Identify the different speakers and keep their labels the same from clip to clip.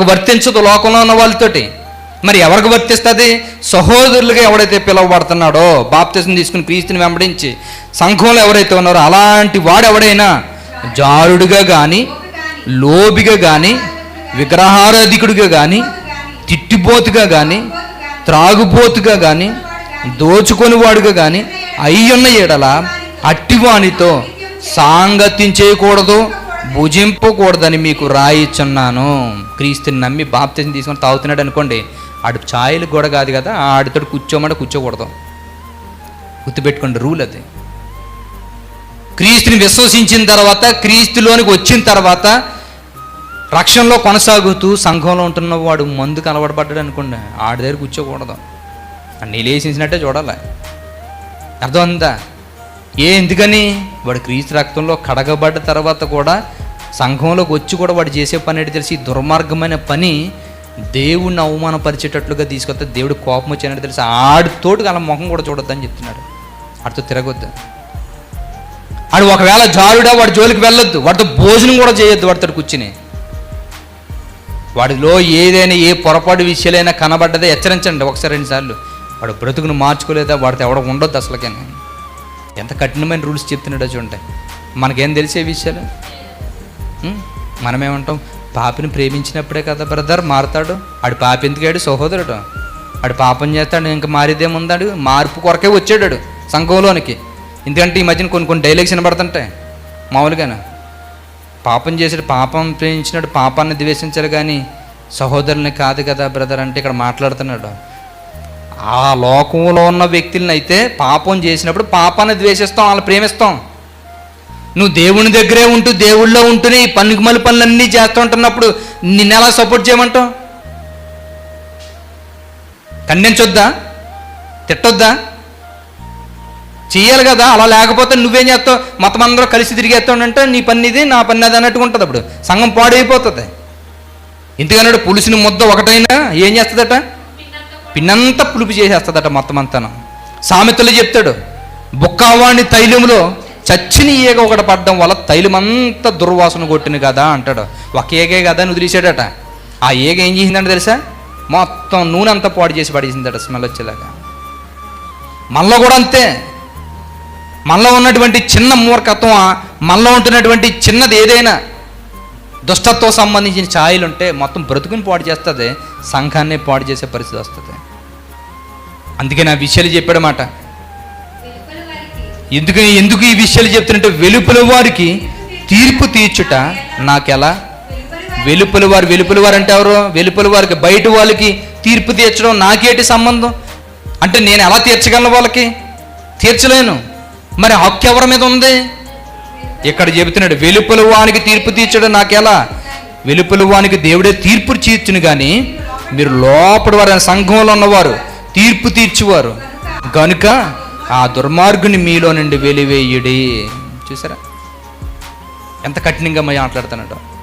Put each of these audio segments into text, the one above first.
Speaker 1: వర్తించదు లోకంలో ఉన్న వాళ్ళతోటి. మరి ఎవరికి వర్తిస్తుంది? సహోదరులుగా ఎవడైతే పిలువబడుతున్నాడో బాప్తిజం తీసుకుని క్రీస్తుని వెంబడించి సంఘంలో ఎవరైతే ఉన్నారో అలాంటి వాడు ఎవడైనా జారుడుగా కానీ లోబిగా కానీ విగ్రహారాధికుడిగా కానీ తిట్టిపోతుగా కానీ త్రాగుపోతుగా కానీ దోచుకొని వాడుగా కానీ అయ్యున్న ఎడల అట్టివానితో సాంగత్యం చేయకూడదు. భుజింపకూడదని మీకు రాయిచున్నాను క్రీస్తుని నమ్మి బాప్తిజం తీసుకొని తాగుతున్నాడు అనుకోండి ఆడు ఛాయలు కూడా కాదు కదా ఆడితో కూర్చోమంటే కూర్చోకూడదు. గుర్తుపెట్టుకోండి రూల్ అది. క్రీస్తుని విశ్వసించిన తర్వాత క్రీస్తులోనికి వచ్చిన తర్వాత రక్షణలో కొనసాగుతూ సంఘంలో ఉంటున్న వాడు మందుకు అలవాటుపడ్డాడు అనుకోండి ఆడి దగ్గర కూర్చోకూడదు. నిలేసించినట్టే చూడాలి. చూడాలి అందా ఏ ఎందుకని? వాడు క్రీస్తు రక్తంలో కడగబడ్డ తర్వాత కూడా సంఘంలోకి వచ్చి కూడా వాడు చేసే పని ఏంటి తెలిసి? దుర్మార్గమైన పని దేవుణ్ణి అవమానపరిచేటట్లుగా తీసుకొస్తే దేవుడు కోపం వచ్చానని తెలిసి? ఆడితోటి అలా ముఖం కూడా చూడొద్దని చెప్తున్నాడు. ఆడితో తిరగొద్దు. ఆడు ఒకవేళ జారుడా వాడి జోలికి వెళ్ళొద్దు. వాడితో భోజనం కూడా చేయొద్దు వాడితో కూర్చుని. వాడిలో ఏదైనా ఏ పొరపాటు విషయాలైనా కనబడ్డదే హెచ్చరించండి ఒకసారి రెండుసార్లు వాడు బ్రతుకును మార్చుకోలేదా? వాడితో ఎవడ ఉండొద్దు అసలుకైనా. ఎంత కఠినమైన రూల్స్ చెప్తున్నాడో చూడండి. మనకేం తెలిసే విషయాలు? మనమేమంటాం? పాపిని ప్రేమించినప్పుడే కదా బ్రదర్ మారుతాడు. ఆడు పాపి ఎందుకాడు సహోదరుడు? ఆడు పాపం చేస్తాడు ఇంకా మారేదేముందాడు? మార్పు కొరకే వచ్చాడు సంఘంలోనికి. ఎందుకంటే ఈ మధ్యన కొన్ని కొన్ని డైలాగ్స్ వినబడుతుంటాయి. మామూలుగానే? పాపం చేసాడు పాపం ప్రేమించినాడు పాపాన్ని ద్వేషించాడు కానీ సహోదరుని కాదు కదా బ్రదర్ అంటే ఇక్కడ మాట్లాడుతున్నాడు. ఆ లోకంలో ఉన్న వ్యక్తులను అయితే పాపం చేసినప్పుడు పాపాన్ని ద్వేషిస్తాం వాళ్ళని ప్రేమిస్తాం. నువ్వు దేవుని దగ్గరే ఉంటూ దేవుళ్ళో ఉంటూనే ఈ పనికి మళ్ళీ పనులన్నీ చేస్తూ ఉంటున్నప్పుడు నిన్న ఎలా సపోర్ట్ చేయమంటావు? ఖండించొద్దా? తిట్టొద్దా? చేయాలి కదా అలా లేకపోతే నువ్వేం చేస్తావు? మొత్తం అందరూ కలిసి తిరిగేస్తాడంటే నీ పని ఇది నా పని అది అన్నట్టుగా ఉంటుంది అప్పుడు. సంఘం పాడైపోతుంది. ఎందుకన్నాడు పులుసుని ముద్ద ఒకటైనా ఏం చేస్తుందట? పిన్నంతా పులుపు చేసేస్తుందట మొత్తం అంతాను. సామెతలు చెప్తాడు. బుక్కావాణి తైలంలో చచ్చిన ఈగ ఒకటి పడ్డం వల్ల తైలమంతా దుర్వాసన కొట్టిన కదా అంటాడు. ఒక ఏగే కదా అని వదిలేసాడట ఆ ఏగ ఏం చేసిందంటే తెలుసా? మొత్తం నూనె అంతా పాడు చేసి పడేసిందట స్మెల్ వచ్చేలాగా. మనలో కూడా అంతే. మనలో ఉన్నటువంటి చిన్న మూర్ఖత్వం మనలో ఉంటున్నటువంటి చిన్నది ఏదైనా దుష్టత్వం సంబంధించిన ఛాయలు ఉంటే మొత్తం బ్రతుకుని పాడు చేస్తుంది సంఘాన్ని పాడు చేసే పరిస్థితి వస్తుంది. అందుకే నా విషయాలు చెప్పాడు మాట ఎందుకని ఎందుకు ఈ విషయాలు చెప్తున్నట్టు వెలుపల వారికి తీర్పు తీర్చుట నాకెలా? వెలుపల వారు వెలుపల వారు అంటే ఎవరు? వెలుపల వారికి బయట వాళ్ళకి తీర్పు తీర్చడం నాకేటి సంబంధం? అంటే నేను ఎలా తీర్చగలను వాళ్ళకి? తీర్చలేను. మరి హక్కు ఎవరి మీద ఉంది? ఇక్కడ చెబుతున్నాడు వెలుపల వానికి తీర్పు తీర్చడం నాకెలా? వెలుపల వానికి దేవుడే తీర్పు తీర్చును కానీ మీరు లోపల వారు సంఘంలో ఉన్నవారు తీర్పు తీర్చువారు. కనుక ఆ దుర్మార్గుని మీలో నుండి వెలివేయుడి. చూసారా? ఎంత కఠినంగా మాట్లాడుతున్నాడు.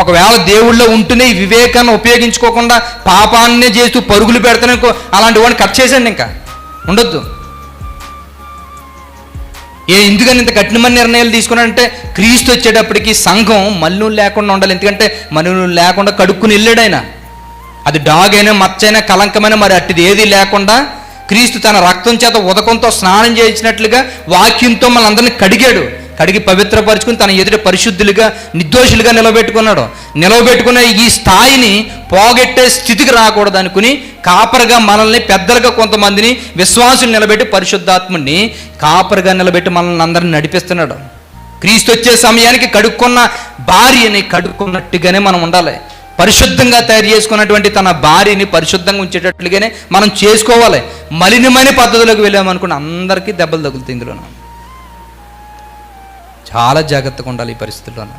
Speaker 1: ఒకవేళ దేవుళ్ళో ఉంటూనే వివేకాన్ని ఉపయోగించుకోకుండా పాపాన్నే చేస్తూ పరుగులు పెడతానే అలాంటి వాడిని కట్ చేసేయండి ఇంకా. ఉండొద్దు. ఏ ఎందుకని ఇంత కఠినమైన నిర్ణయాలు తీసుకున్నాడంటే క్రీస్తు వచ్చేటప్పటికి సంఘం మల్లు లేకుండా ఉండాలి. ఎందుకంటే మనులు లేకుండా కడుక్కుని వెళ్ళాడు ఆయన. అది డాగ్ అయినా మచ్చైనా కలంకమైన మరి అట్టిది ఏది లేకుండా క్రీస్తు తన రక్తం చేత ఉదకంతో స్నానం చేయించినట్లుగా వాక్యంతో మనందరినీ కడిగాడు. కడిగి పవిత్రపరుచుకుని తన ఎదుట పరిశుద్ధులుగా నిర్దోషులుగా నిలబెట్టుకున్నాడు. నిలబెట్టుకున్న ఈ స్థాయిని పోగొట్టే స్థితికి రాకూడదు అనుకుని కాపరగా మనల్ని పెద్దలుగా కొంతమందిని విశ్వాసులు నిలబెట్టి పరిశుద్ధాత్ముని కాపరగా నిలబెట్టి మనల్ని అందరిని నడిపిస్తున్నాడు. క్రీస్తు వచ్చే సమయానికి కడుక్కున్న భార్యని కడుక్కున్నట్టుగానే మనం ఉండాలి. పరిశుద్ధంగా తయారు చేసుకున్నటువంటి తన భార్యని పరిశుద్ధంగా ఉంచేటట్లుగానే మనం చేసుకోవాలి. మలినమైన పద్ధతిలోకి వెళ్ళామనుకున్న అందరికీ దెబ్బలు తగులుతాయి ఇందులోనూ. చాలా జాగ్రత్తగా ఉండాలి ఈ పరిస్థితుల్లోనూ.